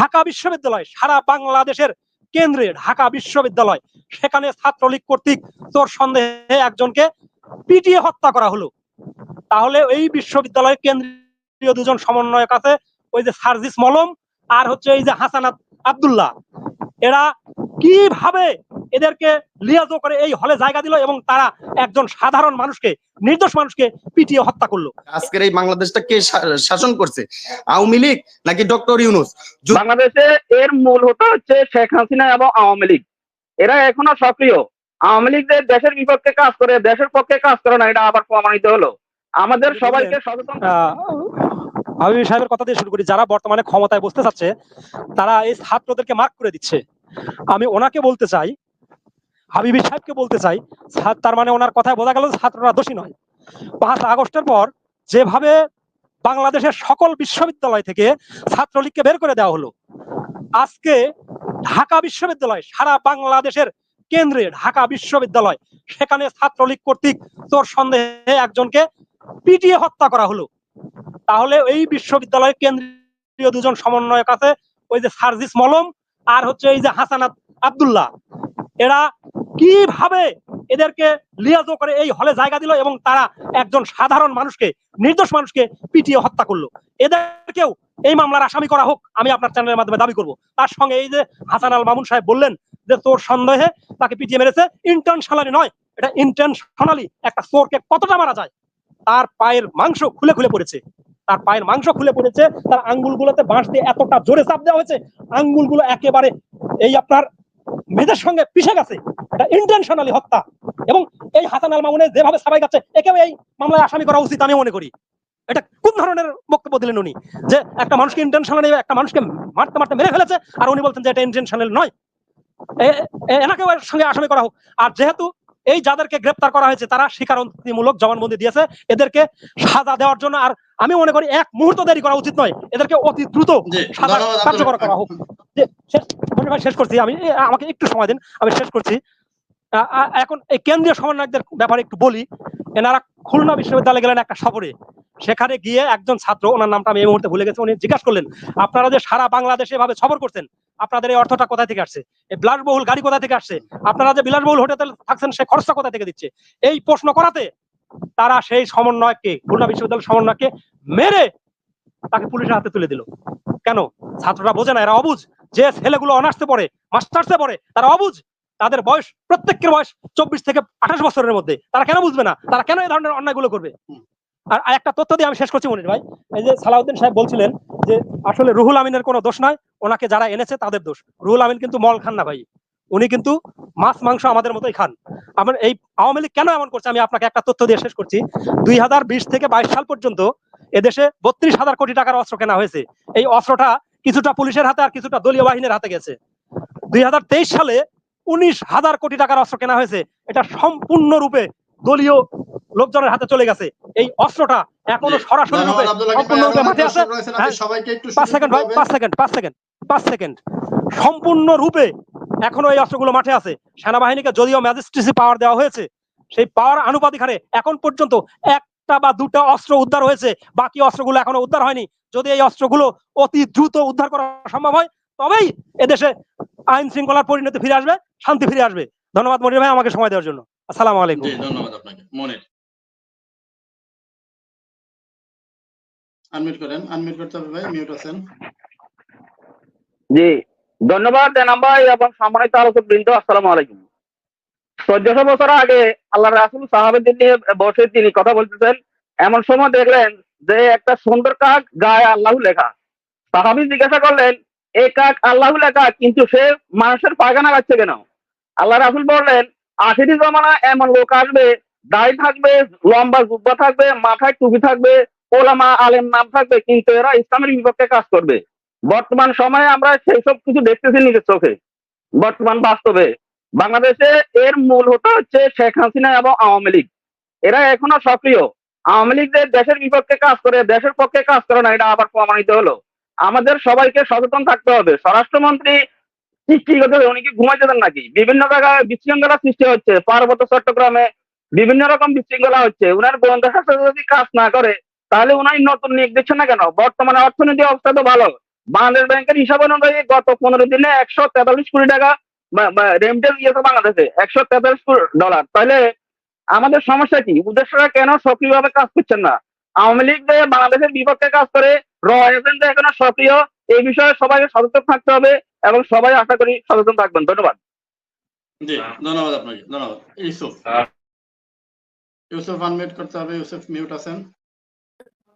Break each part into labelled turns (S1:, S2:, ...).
S1: ঢাকা বিশ্ববিদ্যালয়, সারা বাংলাদেশের কেন্দ্রে ঢাকা বিশ্ববিদ্যালয়। সেখানে ছাত্রলীগ কর্তৃক তোর সন্দেহে একজনকে পিটিয়ে হত্যা করা হলো। তাহলে এই বিশ্ববিদ্যালয় কেন্দ্রীয় দুজন সমন্বয়ক আছে, ওই যে সার্জিস মলম আর হচ্ছে এই যে হাসানাত আব্দুল্লাহ। এরা কীভাবে এদেরকে লিয়াজো করে এই হলে জায়গা দিল এবং তারা একজন সাধারণ মানুষকে নির্দোষ মানুষকে পিটিয়ে হত্যা করল।
S2: আজকের এই বাংলাদেশটা কে শা- শাসন করছে? আওয়ামী লীগ নাকি ডক্টর ইউনুস?
S3: বাংলাদেশে এর মূল হতো হচ্ছে শেখ হাসিনা এবং আওয়ামী লীগ। এরা এখনও সক্রিয়। আওয়ামী লীগদের দেশের বিপক্ষে কাজ করে দেশের পক্ষে কাজ করে না এটা আবার প্রমাণিত হলো। আমাদের সবাইকে সচেতন
S1: আহ, হাবিবি সাহেবের কথা দিয়ে শুরু করি। যারা বর্তমানে ক্ষমতায় বসতে চাচ্ছে তারা এই ছাত্রদেরকে মার্ক করে দিচ্ছে। আমি ওনাকে বলতে চাই হাবিবি সাহেবকে বলতে চাই তার মানে ওনার কথায় বোঝা গেল ছাত্ররা দোষী নয়। পাঁচ আগস্টের পর যেভাবে বাংলাদেশের সকল বিশ্ববিদ্যালয় থেকে ছাত্রলীগকে বের করে দেওয়া হলো, আজকে ঢাকা বিশ্ববিদ্যালয়, সারা বাংলাদেশের কেন্দ্রে ঢাকা বিশ্ববিদ্যালয়, সেখানে ছাত্রলীগ কর্তৃক তোর সন্দেহে একজনকে পিটিয়ে হত্যা করা হলো। তাহলে এই বিশ্ববিদ্যালয়ের কেন্দ্রীয় দুজন সমন্বয়ক আছে, ওই যে সার্জিস মলম আর হচ্ছে এই যে হাসানাত আব্দুল্লাহ। এরা কীভাবে এদেরকে লিয়াজো করে এই হলে জায়গা দিল এবং তারা একজন সাধারণ মানুষকে, নির্দোষ মানুষকে পিটিয়ে হত্যা করল? এদেরকেও এই মামলার আসামি করা হোক, আমি আপনার চ্যানেলের মাধ্যমে দাবি করব। তার সঙ্গে এই যে হাসান আল মামুন সাহেব বললেন যে তোর সন্দেহে তাকে পিটিয়ে মেরেছে ইন্টেনশনালি নয়, এটা ইন্টেনশনালি একটা চোরকে কতটা মারা যায়? তার পায়ের মাংস খুলে খুলে পড়েছে। তার পায়ের মাংস খুলে পড়েছে, তার আঙ্গুলগুলোতে বাঁশ দিয়ে এতটা জোরে চাপ দেওয়া হয়েছে, আঙ্গুলগুলো একেবারে এই আপনার মেয়েদের সঙ্গে পিষে গেছে। এটা ইন্টেনশনালি হত্যা। এবং এই হাসান আল মামুনের যেভাবে সবাই যাচ্ছে একেও এই মামলায় আসামি করা উচিত আমি মনে করি। এটা কোন ধরনের বক্তব্য দিলেন উনি? যে একটা মানুষকে ইন্টেনশনালি একটা মানুষকে মারতে মারতে মেরে ফেলেছে, আর উনি বলছেন যে এটা ইন্টেনশনাল নয়। এনাকেও এর সঙ্গে আসামি করা হোক। আর যেহেতু এই যাদেরকে গ্রেপ্তার করা হয়েছে তারা স্বীকারোক্তিমূলক জবানবন্দি দিয়েছে। এদেরকে সাজা দেওয়ার জন্য আর আমি মনে করি এক মুহূর্ত দেরি করা উচিত নয়। এদেরকে অতি দ্রুত সাজা কার্যকর করা হোক। শেষ করছি আমি। আমাকে একটু সময় দিন আমি শেষ করছি। এখন এই কেন্দ্রীয় সমন্বয়কদের ব্যাপারে একটু বলি। এনারা খুলনা বিশ্ববিদ্যালয়ে গেলেন একটা সফরে। সেখানে গিয়ে একজন ছাত্র ওনার নামটা আমি এই মুহূর্তে ভুলে গেছি উনি জিজ্ঞাসা করলেন আপনারা যে সারা বাংলাদেশে এভাবে সফর করছেন আপনাদের এই অর্থটা কোথা থেকে আসছে? এই বিলাসবহুল গাড়ি কোথা থেকে আসছে? আপনারা যে বিলাসবহুল হোটেল থাকছেন, সে খরচটা কোথা থেকে দিচ্ছে? এই প্রশ্ন করাতে তারা সেই সমন্বয়কে, খুলনা বিশ্ববিদ্যালয়ের সমন্বয়কে মেরে তাকে পুলিশের হাতে তুলে দিল। কেন? ছাত্ররা বোঝে না, এরা অবুজ যে ছেলেগুলো অনার্সে পড়ে, মাস্টার্সে পড়ে, তারা অবুজ তাদের বয়স, প্রত্যেকের বয়স চব্বিশ থেকে আঠাশ বছরের মধ্যে। তারা কেন বুঝবে না? তারা কেন এই ধরনের অন্যায়গুলো করবে? আর একটা তথ্য দিয়ে আমি শেষ করছি মনির ভাই। এই যে সালাউদ্দিন সাহেব বলছিলেন যে, আসলে রুহুল আমিনের কোনো দোষ নয়। ওনাকে যারা এনেছে তাদের দোষ। রুহুল আমিন কিন্তু মল খান না ভাই। উনি কিন্তু মাছ, মাংস আমাদের মতোই খান। আমার এই আওয়ামী লীগ কেন এমন করছে? আমি আপনাকে একটা তথ্য দিয়ে শেষ করছি। দুই হাজার বিশ থেকে বাইশ সাল পর্যন্ত এদেশে বত্রিশ হাজার কোটি টাকার অস্ত্র কেনা হয়েছে। এই অস্ত্রটা কিছুটা পুলিশের হাতে আর কিছুটা দলীয় বাহিনীর হাতে গেছে। দুই হাজার তেইশ সালে উনিশ হাজার কোটি টাকার অস্ত্র কেনা হয়েছে। এটা সম্পূর্ণরূপে দলীয় লোকজনের হাতে চলে গেছে। এই অস্ত্রটা
S2: এখনও
S1: সরাসরি রূপে সম্পূর্ণরূপে মাঠে আছে। হ্যাঁ।
S2: সবাইকে একটু
S1: পাঁচ সেকেন্ড ভাই পাঁচ সেকেন্ড পাঁচ সেকেন্ড পাঁচ সেকেন্ড। সম্পূর্ণ রূপে এখনও এই অস্ত্রগুলো মাঠে আছে। সেনাবাহিনীকে যদিও ম্যাজিস্ট্রেসি পাওয়ার দেওয়া হয়েছে সেই পাওয়ার আনুপাতিক হারে এখন পর্যন্ত একটা বা দুটা অস্ত্র উদ্ধার হয়েছে। বাকি অস্ত্রগুলো এখনও উদ্ধার হয়নি। যদি এই অস্ত্রগুলো অতি দ্রুত উদ্ধার করা সম্ভব হয় তবেই এদেশে আইন শৃঙ্খলার পরিণতি ফিরে আসবে শান্তি ফিরে আসবে। ধন্যবাদ মনির ভাই আমাকে সময় দেওয়ার জন্য। আসসালামু আলাইকুম।
S2: জি ধন্যবাদ আপনাকে। মনির। আনমিউট করেন আনমিউট করতে হবে ভাই মিউট আছেন?
S3: জি ধন্যবাদ এনাম ভাই এবং সম্মানিত আলোচক বৃন্দ আসসালামু আলাইকুম। চোদ্দশো বছর আগে আল্লাহ রাসুল সাহাবেদের নিয়ে বসে তিনি কথা বলতেছেন এমন সময় দেখলেন যে একটা সুন্দর কাক গায়ে আল্লাহ লেখা। সাহাবি জিজ্ঞাসা করলেন এই কাক আল্লাহ লেখা কিন্তু সে মানুষের পায়খানা লাগছে কেন? আল্লাহ রাসুল বললেন আখেরি জমানা এমন লোক আসবে, দাড়ি থাকবে, লম্বা জুব্বা থাকবে, মাথায় টুপি থাকবে, ওলামা আলেম নাম থাকবে, কিন্তু এরা ইসলামের বিপক্ষে কাজ করবে। বর্তমান সময়ে আমরা সেই সব কিছু দেখতেছি নিজের চোখে। বর্তমান বাস্তবে। বাংলাদেশে এর মূল হতো হচ্ছে শেখ হাসিনা এবং আওয়ামী লীগ। এরা এখনও সক্রিয়। আওয়ামী লীগদের দেশের বিপক্ষে কাজ করে, দেশের পক্ষে কাজ করে না, এটা আবার প্রমাণিত হলো। আমাদের সবাইকে সচেতন থাকতে হবে। স্বরাষ্ট্রমন্ত্রী উনি কি ঘুমাইতে দেন নাকি? বিভিন্ন জায়গায় বিশৃঙ্খলা সৃষ্টি হচ্ছে, পার্বত্য চট্টগ্রামে বিভিন্ন রকম বিশৃঙ্খলা হচ্ছে, উনার গোয়েন্দা শাসক যদি কাজ না করে, তাহলে উনাই নতুন নিয়োগ দিচ্ছে না কেন? বর্তমানে অর্থনীতি অবস্থা তো ভালো। বাংলাদেশ ব্যাংকের হিসাব অনুযায়ী গত পনেরো দিনে একশো তেতাল্লিশ কোটি টাকা রেমিটেন্স দিয়েছে বাংলাদেশে, একশো তেতাল্লিশ কোটি ডলার তাহলে আমাদের সমস্যা কি? উদ্দেশ্যরা কেন সক্রিয়ভাবে কাজ করছেন না? আওয়ামী লীগ বাংলাদেশের বিপক্ষে কাজ করে র এজেন্ট এখনও সক্রিয়, এই বিষয়ে সবাইকে সচেতন থাকতে হবে। এবং সবাই আশা করি সচেতন থাকবেন। ধন্যবাদ।
S4: জি ধন্যবাদ আপনাকে ধন্যবাদ। ইউসুফ। ইউসুফ আনমিউট করতে হবে। ইউসুফ মিউট আছেন?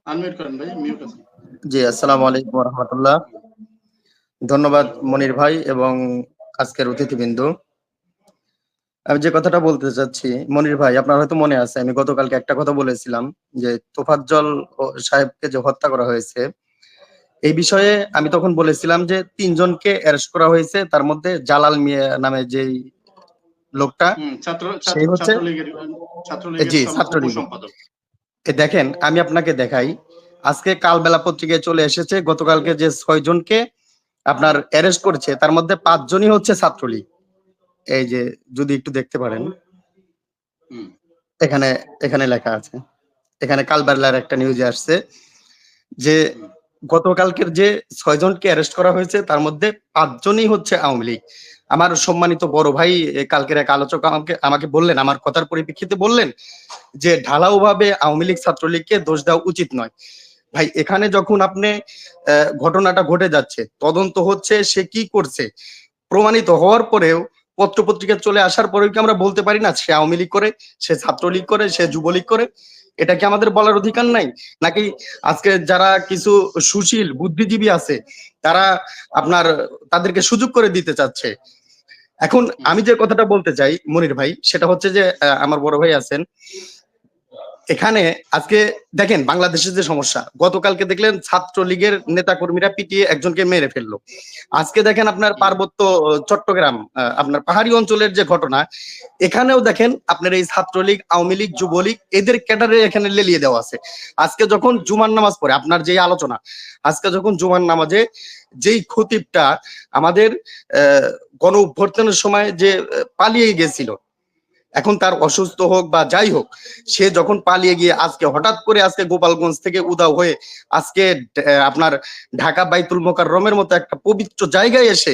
S4: আনমিউট করেন ভাই মিউট আছেন।
S2: জি আসসালামু আলাইকুম রহমতুল্লাহ ধন্যবাদ মনির ভাই এবং আজকের অতিথিবৃন্দু। আমি যে কথাটা বলতে চাচ্ছি মনির ভাই আপনার হয়তো মনে আছে আমি গতকালকে একটা কথা বলেছিলাম যে তোফাজ্জল ও- সাহেবকে যে হত্যা করা হয়েছে এই বিষয়ে আমি তখন বলেছিলাম যে তিনজনকে অ্যারেস্ট করা হয়েছে তার মধ্যে জালাল মিয়া নামে যেই লোকটা সেই হচ্ছে- জি, ছাত্রলীগ। দেখেন আমি আপনাকে দেখাই। আজকে কালবেলা পত্রিকায় চলে এসেছে গতকালকে যে ছয় জনকে আপনার অ্যারেস্ট করেছে তার মধ্যে পাঁচজনই হচ্ছে ছাত্রলীগ। এই যে যদি একটু দেখতে পারেন। এখানে এখানে লেখা আছে। এখানে কালবেলার একটা নিউজে আসছে যে গতকালকের যে ছয় জনকে অ্যারেস্ট করা হয়েছে, তার মধ্যে পাঁচজনই হচ্ছে আওয়ামী লীগ। আমার সম্মানিত বড় ভাই কালকের এক আলোচক আমাকে আমাকে বললেন, আমার কথার পরিপ্রেক্ষিতে বললেন যে ঢালাও ভাবে আওয়ামী লীগ ছাত্রলীগকে দোষ দেওয়া উচিত নয়। ভাই, এখানে যখন আপনি ঘটনাটা ঘটে যাচ্ছে, তদন্ত হচ্ছে সে কি করছে। প্রমাণিত হওয়ার পরেও পত্র পত্রিকা চলে আসার পরেও কি আমরা বলতে পারি না, সে আওয়ামী লীগ করে, সে ছাত্রলীগ করে, সে যুবলীগ করে? এটা কি আমাদের বলার অধিকার নাই? নাকি আজকে যারা কিছু সুশীল, বুদ্ধিজীবী আছে, তারা আপনার, তাদেরকে সুযোগ করে দিতে চাচ্ছে? এখন আমি যে কথাটা বলতে চাই, মনির ভাই, সেটা হচ্ছে যে আমার বড় ভাই আছেন এখানে আজকে দেখেন বাংলাদেশের যে সমস্যা গতকালকে দেখলেন ছাত্রলীগের নেতা কর্মীরা পিটিয়ে একজনকে মেরে ফেলল। আজকে দেখেন আপনার পার্বত্য চট্টগ্রাম আপনার পাহাড়ি অঞ্চলের যে ঘটনা এখানেও দেখেন আপনার এই ছাত্রলীগ আওয়ামী লীগ যুবলীগ এদের ক্যাডারে এখানে লেলিয়ে দেওয়া আছে। আজকে যখন জুমার নামাজ পড়ে আপনার যে আলোচনা আজকে যখন জুমার নামাজে যেই খতিবটা আমাদের আহ, গণ অভ্যর্থনের সময় যে পালিয়ে গেছিল এখন তার অসুস্থ হোক বা যাই হোক, সে যখন পালিয়ে গিয়ে আজকে হঠাৎ করে আজকে গোপালগঞ্জ থেকে উদাও হয়ে আজকে আপনার ঢাকা বাইতুল মোকার মোকাররমের মতো একটা পবিত্র জায়গায় এসে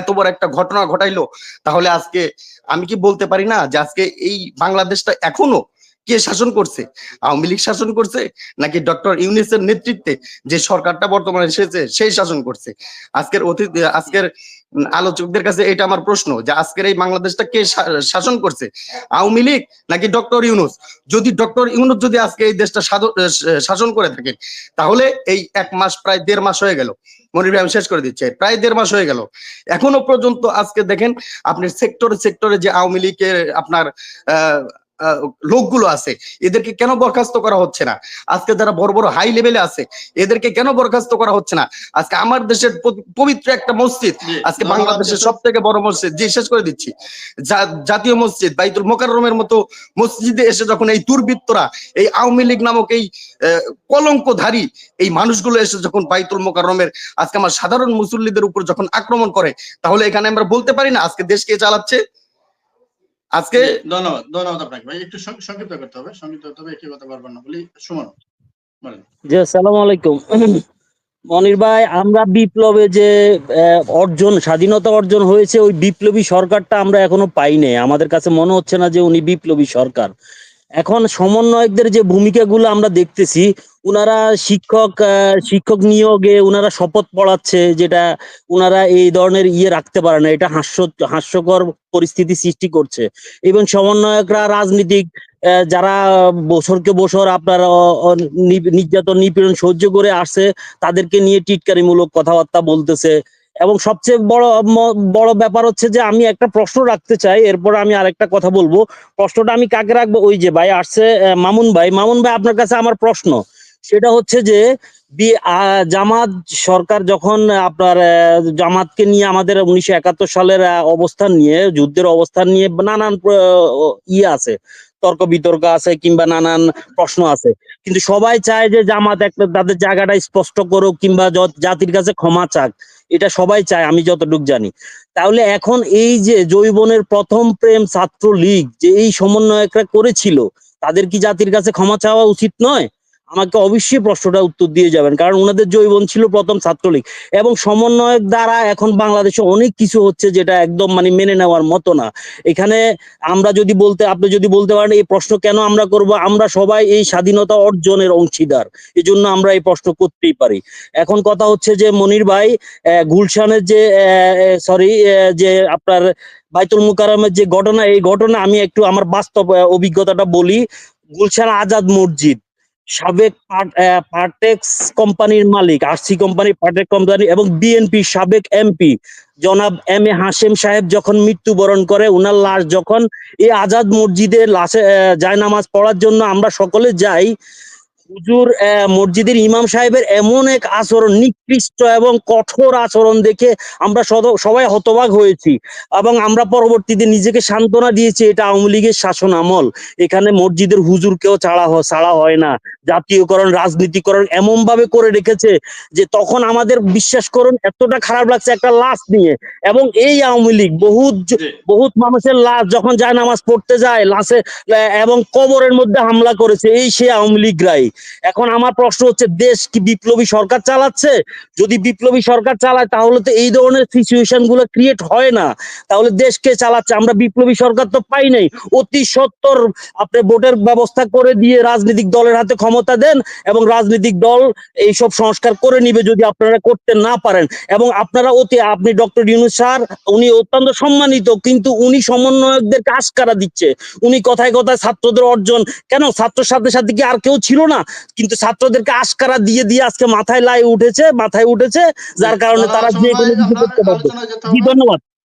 S2: এত বড় একটা ঘটনা ঘটাইলো, তাহলে আজকে আমি কি বলতে পারি না যে আজকে এই বাংলাদেশটা এখনও কে শাসন করছে? আওয়ামী লীগ শাসন করছে নাকি ডক্টর ইউনিসের নেতৃত্বে যে সরকারটা বর্তমানে এসেছে সেই শাসন করছে? আজকের অতীত, আজকের আলোচকদের কাছে এটা আমার প্রশ্ন যে আজকের এই বাংলাদেশটা কে শাসন করছে? আওয়ামী লীগ নাকি ডক্টর ইউনুস? যদি ডক্টর ইউনুস যদি আজকে এই দেশটা শাসন করে থাকেন তাহলে এই এক মাস প্রায় দেড় মাস হয়ে গেল। মনির আমি শেষ করে দিচ্ছি। প্রায় দেড় মাস হয়ে গেল। এখনও পর্যন্ত আজকে দেখেন আপনি সেক্টরে সেক্টরে যে আওয়ামী লীগের আপনার আহ, লোকগুলো আছে এদেরকে কেন বরখাস্ত করা হচ্ছে না? আজকে যারা বড় বড় হাই লেভেলে আছে এদেরকে কেন বরখাস্ত করা হচ্ছে না? আজকে আমার দেশের পবিত্র একটা মসজিদ আজকে বাংলাদেশের সব থেকে বড় মসজিদ যে শেষ করে দিচ্ছি। জাতীয় মসজিদ বাইতুল মোকাররমের মতো মসজিদে এসে যখন এই দুর্বৃত্তরা এই আওয়ামী লীগ নামক এই কলঙ্কধারী এই মানুষগুলো এসে যখন বাইতুল মোকাররমের আজকে আমার সাধারণ মুসল্লিদের উপর যখন আক্রমণ করে তাহলে এখানে আমরা বলতে পারি না আজকে দেশ কে চালাচ্ছে? আজকে
S4: ধন্যবাদ ধন্যবাদ আপনাকে ভাই। একটু সংক্ষিপ্ত করতে হবে সংক্ষিপ্ত করতে হবে একই কথা বারবার না। বলি সুমন
S5: জি আসসালামু আলাইকুম। মনির ভাই আমরা বিপ্লবে যে আহ, অর্জন স্বাধীনতা অর্জন হয়েছে ওই বিপ্লবী সরকারটা আমরা এখনও পাইনি আমাদের কাছে মনে হচ্ছে না যে উনি বিপ্লবী সরকার। এখন সমন্বয়কদের যে ভূমিকাগুলো আমরা দেখতেছি, উনারা শিক্ষক শিক্ষক নিয়োগে উনারা শপথ পড়াচ্ছে যেটা উনারা এই ধরনের ইয়ে রাখতে পারে না, এটা হাস্য, হাস্যকর পরিস্থিতি সৃষ্টি করছে। এবং সমন্বয়করা রাজনীতিক যারা বছরকে বছর আপনার নির্যাতন, নিপীড়ন সহ্য করে আসছে, তাদেরকে নিয়ে টিটকারিমূলক কথাবার্তা বলতেছে। এবং সবচেয়ে বড় বড় ব্যাপার হচ্ছে যে আমি একটা প্রশ্ন রাখতে চাই, এরপর আমি আরেকটা কথা বলব। প্রশ্নটা আমি কাকে রাখব? ওই যে ভাই আসছে মামুন ভাই। মামুন ভাই, আপনার কাছে আমার প্রশ্ন। সেটা হচ্ছে যে জামাত সরকার যখন আপনার জামাতকে নিয়ে আমাদের উনিশশো একাত্তর সালের অবস্থান নিয়ে, যুদ্ধের অবস্থান নিয়ে নানান ইয়ে আছে। তর্ক বিতর্ক আছে কিংবা নানান প্রশ্ন আছে। কিন্তু সবাই চায় যে জামাত একটা, তাদের জায়গাটা স্পষ্ট করুক কিংবা জাতির কাছে ক্ষমা চাক। এটা সবাই চায়, আমি যতটুকু জানি। তাহলে এখন এই যে জৈবনের প্রথম প্রেম ছাত্র লীগ যে এই সমন্বয়করা করেছিল, তাদের কি জাতির কাছে ক্ষমা চাওয়া উচিত নয়? আমাকে অবশ্যই প্রশ্নটা উত্তর দিয়ে যাবেন, কারণ ওনাদের জৈবন ছিল প্রথম ছাত্রলীগ। এবং সমন্বয়ক দ্বারা এখন বাংলাদেশে অনেক কিছু হচ্ছে যেটা একদম মানে মেনে নেওয়ার মতো না। এখানে আমরা যদি বলতে, আপনি যদি বলতে পারেন, এই প্রশ্ন কেন আমরা করব? আমরা সবাই এই স্বাধীনতা অর্জনের অংশীদার। এই জন্য আমরা এই প্রশ্ন করতেই পারি। এখন কথা হচ্ছে যে, মনির ভাই গুলশানের যে সরি যে আপনার বাইতুল মুকাররমের যে ঘটনা, এই ঘটনা আমি একটু আমার বাস্তব অভিজ্ঞতাটা বলি। গুলশান আজাদ মসজিদ সাবেক পার্টেক্স কোম্পানির মালিক, আরসি কোম্পানি পার্টেক কোম্পানি এবং বিএনপি সাবেক এমপি, জনাব এম এ হাসেম সাহেব যখন মৃত্যুবরণ করে, উনার লাশ যখন এই আজাদ মসজিদে লাশে জায়নামাজ পড়ার জন্য আমরা সকলে যাই হুজুর মসজিদের ইমাম সাহেবের এমন এক আচরণ, নিকৃষ্ট এবং কঠোর আচরণ দেখে আমরা সবাই হতবাক হয়েছি এবং আমরা পরবর্তীতে নিজেকে সান্ত্বনা দিয়েছি, এটা আওয়ামী লীগের শাসন আমল। এখানে মসজিদের হুজুরকেও ছাড়া ছাড়া হয় না। জাতীয়করণ রাজনীতিকরণ এমন ভাবে করে রেখেছে যে তখন আমাদের বিশ্বাস করুন এতটা খারাপ লাগছে একটা লাশ নিয়ে। এবং এই আওয়ামী লীগ বহুত বহুত মানুষের লাশ যখন যায় নামাজ পড়তে যায় লাশে এবং কবরের মধ্যে হামলা করেছে এই সে আওয়ামী লীগরাই। এখন আমার প্রশ্ন হচ্ছে দেশ কি বিপ্লবী সরকার চালাচ্ছে? যদি বিপ্লবী সরকার চালায় তাহলে তো এই ধরনের সিচুয়েশনগুলো ক্রিয়েট হয় না। তাহলে দেশকে চালাচ্ছে? আমরা বিপ্লবী সরকার তো পাই নাই। অতি সত্তর আপনি ভোটের ব্যবস্থা করে দিয়ে রাজনৈতিক দলের হাতে ক্ষমতা দেন এবং রাজনৈতিক দল এইসব সংস্কার করে নিবে যদি আপনারা করতে না পারেন। এবং আপনারা অতি, আপনি ডক্টর ইউনুস স্যার, উনি অত্যন্ত সম্মানিত, কিন্তু উনি সমন্বয়কদেরকে আশকারা দিচ্ছে। উনি কথায় কথায় ছাত্রদের অর্জন, কেন? ছাত্রের সাথে সাথে কি আর কেউ ছিল না? কিন্তু ছাত্রদেরকে আশকারা দিয়ে দিয়ে আজকে মাথায় লাই উঠেছে, মাথায় উঠেছে, যার কারণে তারা যে কোনো কিছু করতে পারবে। ধন্যবাদ।